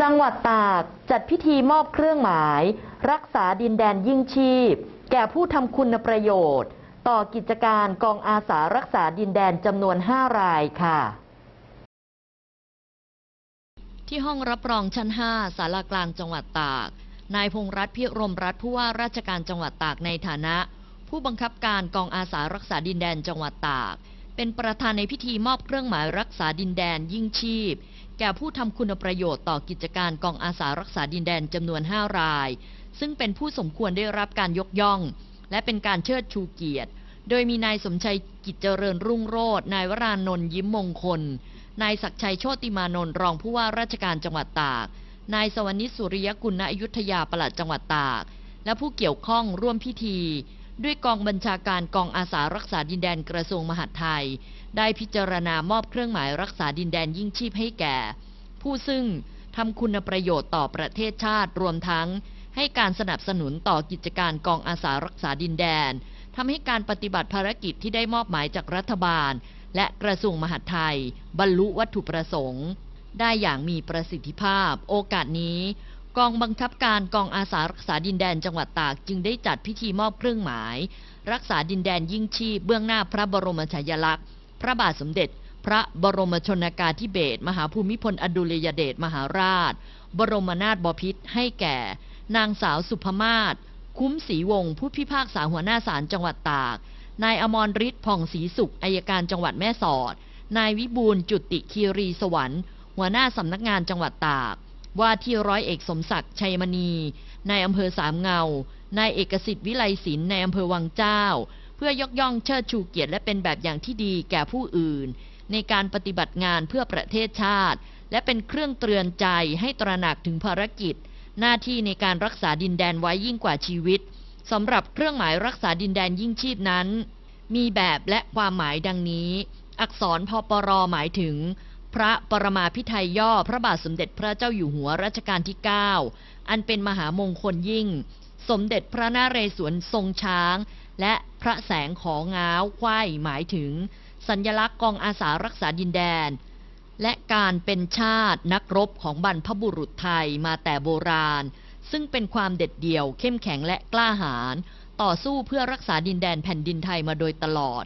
จังหวัดตากจัดพิธีมอบเครื่องหมาย รักษาดินแดนยิ่งชีพ แก่ผู้ทำคุณประโยชน์ ต่อกิจการกองอาสารักษาดินแดนจำนวน 5 รายค่ะ ที่ห้องรับรองชั้น 5 สารากลางจังหวัดตาก นายพงรัตพิรมรัตน์ผู้ว่าราชการจังหวัดตากในฐานะ ผู้บังคับการกองอาสารักษาดินแดนจังหวัดตาก เป็นประธานในพิธีมอบเครื่องหมายรักษาดินแดนยิ่งชีพ แก่ผู้ทำคุณประโยชน์ต่อกิจการกองอาสารักษาดินแดนจำนวน 5 ราย ซึ่งเป็นผู้สมควรได้รับการยกย่อง และเป็นการเชิดชูเกียรติ โดยมีนายสมชัยกิจเจริญรุ่งโรจน์นายวรานนท์ยิ้มมงคล นายศักชัยโชติมานนท์รองผู้ว่าราชการจังหวัดตาก นายสวนิสุริยกุลณอยุธยาปลัดจังหวัดตาก และผู้เกี่ยวข้องร่วมพิธี ด้วยกองบัญชาการกองอาสารักษาดินแดนกระทรวงมหาดไทย ได้พิจารณามอบเครื่องหมายรักษาดินแดนยิ่งชีพให้แก่ ผู้ซึ่งทำคุณประโยชน์ต่อประเทศชาติรวมทั้ง ให้การสนับสนุนต่อกิจการกองอาสารักษาดินแดนทำให้การปฏิบัติภารกิจที่ได้มอบหมายจากรัฐบาล และกระทรวงมหาดไทย บรรลุวัตถุประสงค์ ได้อย่างมีประสิทธิภาพ โอกาสนี้ กองบังคับการกองอาสารักษาดินแดนจังหวัดตากจึงได้จัดพิธีมอบเครื่องหมาย รักษาดินแดนยิ่งชีพเบื้องหน้าพระบรมฉายาลักษณ์ พระบาทสมเด็จ พระบรมชนากาธิเบศรมหาภูมิพลอดุลยเดชมหาราช บรมนาถบพิตรให้แก่ นางสาวสุภมาศคุ้มศรีวงศ์ผู้พิพากษาหัวหน้าศาลจังหวัดตาก นายอมรฤทธิ์ผ่องศรีสุขอายการจังหวัดแม่สอด นายวิบูลจุติคีรีสวรรค์ หัวหน้าสำนักงานจังหวัดตาก ว่าที่ร้อยเอกสมศักดิ์ชัยมณีนายอำเภอสามเงานายเอกสิทธิ์วิไลศิลป์ในอำเภอวังเจ้า เพื่อยกย่องเชิดชูเกียรติและเป็นแบบอย่างที่ดีแก่ผู้อื่น ในการปฏิบัติงานเพื่อประเทศชาติ และเป็นเครื่องเตือนใจให้ตระหนักถึงภารกิจ หน้าที่ในการรักษาดินแดนไว้ยิ่งกว่าชีวิตสำหรับเครื่องหมายรักษาดินแดนยิ่งชีพนั้น มีแบบและความหมายดังนี้ อักษรพปรหมายถึง พระปรมาพิไทยย่อพระบาทสมเด็จพระเจ้าอยู่หัวรัชกาลที่ 9 อันเป็นมหามงคลยิ่ง สมเด็จพระนเรศวรทรงช้าง และพระแสงของง้าวควายหมายถึง สัญลักษณ์กองอาสารักษาดินแดน และการเป็นชาตินักรบของบรรพบุรุษไทยมาแต่โบราณ ซึ่งเป็นความเด็ดเดี่ยวเข้มแข็งและกล้าหาญต่อสู้เพื่อรักษาดินแดนแผ่นดินไทยมาโดยตลอด